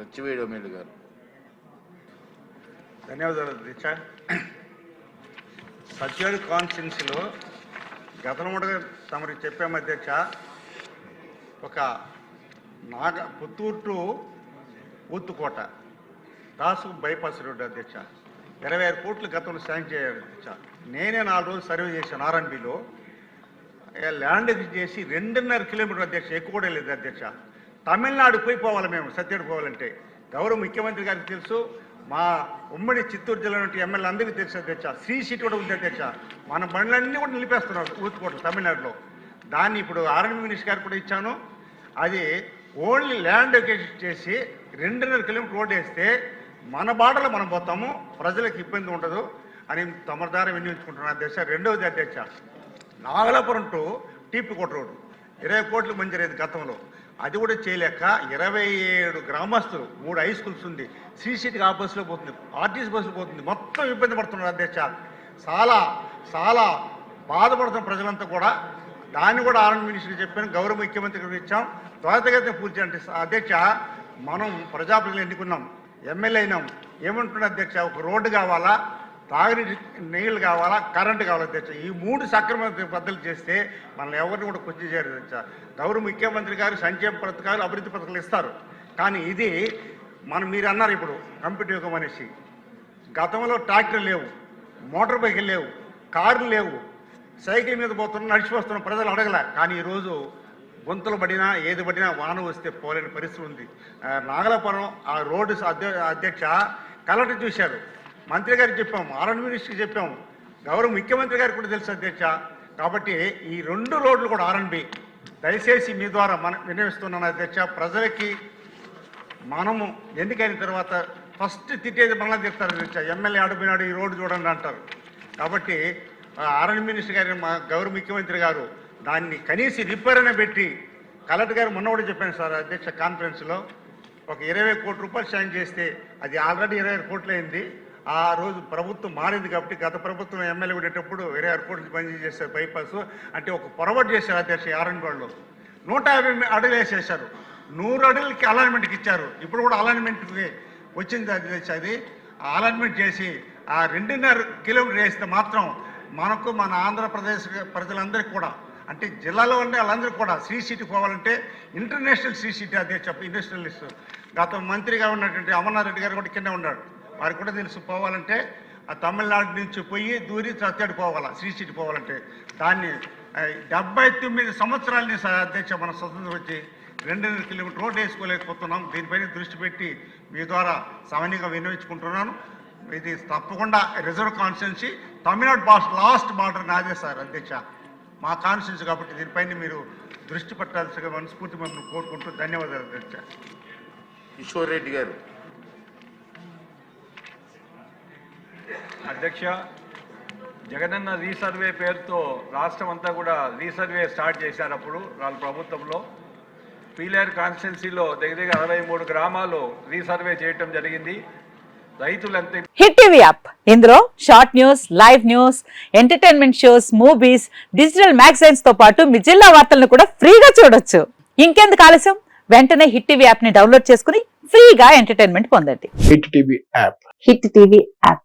Satyavedu MLA గారు. ధన్యవాదాలు దీక్ష సత్యాడు కాన్స్టిట్యున్సీలో గతంలో తమరికి చెప్పాము అధ్యక్ష ఒక నాగ పుత్తూరు టు ఊత్తుకోట దాసు బైపాస్ రోడ్డు అధ్యక్ష. ఇరవై ఆరు కోట్లు గతంలో శాంక్షన్ చేయాలి అధ్యక్ష. నేనే నాలుగు రోజులు సర్వే చేశాను ఆర్ఎన్బిలో ల్యాండ్ చేసి రెండున్నర కిలోమీటర్ అధ్యక్ష ఎక్కువ కూడా లేదు అధ్యక్ష. తమిళనాడు పోయి పోవాలి మేము సత్యడు పోవాలంటే. గౌరవ ముఖ్యమంత్రి గారికి తెలుసు మా ఉమ్మడి చిత్తూరు జిల్లా నుండి ఎమ్మెల్యే అందరికీ తెలుసు అధ్యక్ష. శ్రీ సీట్ కూడా ఉంది అధ్యక్ష. మన బండ్లన్నీ కూడా నిలిపేస్తున్నారు ఊతుకోట తమిళనాడులో. దాన్ని ఇప్పుడు ఆర్ఎన్ మినిస్టర్ గారు కూడా ఇచ్చాను. అది ఓన్లీ ల్యాండ్ ఎక్విజిషన్ చేసి రెండున్నర కిలోమీటర్ రోడ్ వేస్తే మన బాటలో మనం పోతాము ప్రజలకు ఇబ్బంది ఉండదు అని తమ ద్వారా వినియోగించుకుంటున్నాను అధ్యక్ష. రెండవది అధ్యక్ష నాగలాపురం టు టీపీకోట రోడ్డు ఇరవై కోట్లు మంజూరైంది గతంలో. అది కూడా చేయలేక ఇరవై ఏడు గ్రామస్తులు మూడు హై స్కూల్స్ ఉంది. సిసిటీకి ఆ బస్సులో పోతుంది ఆర్టీసీ బస్సులో పోతుంది. మొత్తం ఇబ్బంది పడుతున్నారు అధ్యక్ష చాలా చాలా బాధపడుతున్న ప్రజలంతా కూడా దాన్ని కూడా ఆర్ఎన్ మినిస్టర్ చెప్పాను గౌరవ ముఖ్యమంత్రి గారికి ఇచ్చాం. త్వరితగతిన పూర్తి అంటే అధ్యక్ష మనం ప్రజాప్రతినిధులు ఎన్నుకున్నాం ఎమ్మెల్యే అయినాం. ఏమంటున్నా అధ్యక్ష? ఒక రోడ్డు కావాలా? తాగునీటి నీళ్ళు కావాలా కరెంటు కావాలా తెచ్చా ఈ మూడు సక్రమ పద్ధతులు చేస్తే మనల్ని ఎవరిని కూడా కొంచెం చేయరు గౌరవ ముఖ్యమంత్రి గారు సంక్షేమ పథకాలు అభివృద్ధి పథకాలు ఇస్తారు. కానీ ఇది మనం మీరు అన్నారు ఇప్పుడు కంప్యూటర్ యుగం అనేసి. గతంలో ట్రాక్టర్ లేవు మోటార్ బైకులు లేవు కార్లు లేవు. సైకిల్ మీద పోతున్న నడిచి వస్తున్న ప్రజలు అడగలే. కానీ ఈరోజు గుంతలు పడినా ఏది పడినా వాన వస్తే పోలేని పరిస్థితి ఉంది. నాగలాపురం ఆ రోడ్డు అధ్య అధ్యక్ష కలెక్టర్ చూశారు. మంత్రి గారికి చెప్పాం ఆర్ఎన్ మినిస్టర్కి చెప్పాం. గౌరవ ముఖ్యమంత్రి గారికి కూడా తెలుసు అధ్యక్ష. కాబట్టి ఈ రెండు రోడ్లు కూడా ఆర్ఎన్బి దయచేసి మీ ద్వారా మన వినియోగిస్తున్నాను అధ్యక్ష. ప్రజలకి మనము ఎన్నికైన తర్వాత ఫస్ట్ తిట్టేది మళ్ళీ తిడతారు అధ్యక్ష. ఎమ్మెల్యే ఆడిపోయినాడు ఈ రోడ్డు చూడండి అంటారు. కాబట్టి ఆర్ఎన్ మినిస్టర్ గారి మా గౌరవ ముఖ్యమంత్రి గారు దాన్ని కనీసం రిపేర్ అనే పెట్టి కలెక్టర్ గారు మొన్న కూడా చెప్పాను సార్ అధ్యక్ష కాన్ఫరెన్స్లో ఒక ఇరవై కోట్ల రూపాయలు శాంక్షన్ చేస్తే అది ఆల్రెడీ ఇరవై ఆరు కోట్లు అయింది. ఆ రోజు ప్రభుత్వం మారింది కాబట్టి గత ప్రభుత్వం ఎమ్మెల్యే ఉండేటప్పుడు ఇరవై ఆరు కోట్లు పని చేశారు బైపాస్ అంటే ఒక పొరపాటు చేశారు అధ్యక్ష ఆరణ్యగోడలో నూట యాభై అడుగులు వేసేసారు నూరు అడుగులకి అలైన్మెంట్కి ఇచ్చారు. ఇప్పుడు కూడా అలైన్మెంట్కి వచ్చింది అధ్యక్ష అది. అలైన్మెంట్ చేసి ఆ రెండున్నర కిలోమీటర్ వేస్తే మాత్రం మనకు మన ఆంధ్రప్రదేశ్ ప్రజలందరికీ కూడా అంటే జిల్లాలో ఉండే వాళ్ళందరికీ కూడా శ్రీ సిటీ పోవాలంటే ఇంటర్నేషనల్ శ్రీ సిటీ అధ్యక్ష ఇండస్ట్రియలిస్ట్ గత మంత్రిగా ఉన్నటువంటి అమర్నాథ్ రెడ్డి గారు కూడా కింద ఉన్నాడు వారికి కూడా తెలుసు పోవాలంటే ఆ తమిళనాడు నుంచి పోయి దూరి సత్యాడు పోవాలా శ్రీ పోవాలంటే. దాన్ని డెబ్బై తొమ్మిది సంవత్సరాల నుంచి సార్ అధ్యక్ష మన స్వతంత్రం వచ్చి రెండున్నర కిలోమీటర్ రోడ్డు వేసుకోలేకపోతున్నాం. దీనిపైన దృష్టి పెట్టి మీ ద్వారా సమన్యంగా వినియోగించుకుంటున్నాను ఇది తప్పకుండా reserve constituency Tamil Nadu boss last border నాదే సార్ అధ్యక్ష. మా కాన్స్టిట్యున్సీ కాబట్టి దీనిపైన మీరు దృష్టి పెట్టాల్సిగా మనస్ఫూర్తి మిమ్మల్ని కోరుకుంటూ ధన్యవాదాలు అధ్యక్ష. కిషోర్ రెడ్డి గారు అధ్యక్ష జగనన్న రీసర్వే పేరుతో రాష్ట్రం అంతా కూడా రీసర్వే స్టార్ట్ చేశారు అప్పుడు వాళ్ళ ప్రభుత్వంలో. పీలేరు కాన్స్టిట్యున్సీలో దగ్గర దగ్గర అరవై మూడు గ్రామాలు రీసర్వే చేయటం జరిగింది. Hit TV app. ఇందులో short news live news entertainment shows movies digital మ్యాగజైన్స్తో పాటు మీ జిల్లా వార్తలను కూడా ఫ్రీగా చూడొచ్చు. ఇంకెందుకు ఆలస్యం? వెంటనే హిట్ టీవీ యాప్ని డౌన్లోడ్ చేసుకుని ఫ్రీగా ఎంటర్టైన్మెంట్ పొందండి. Hit TV app. Hit TV app.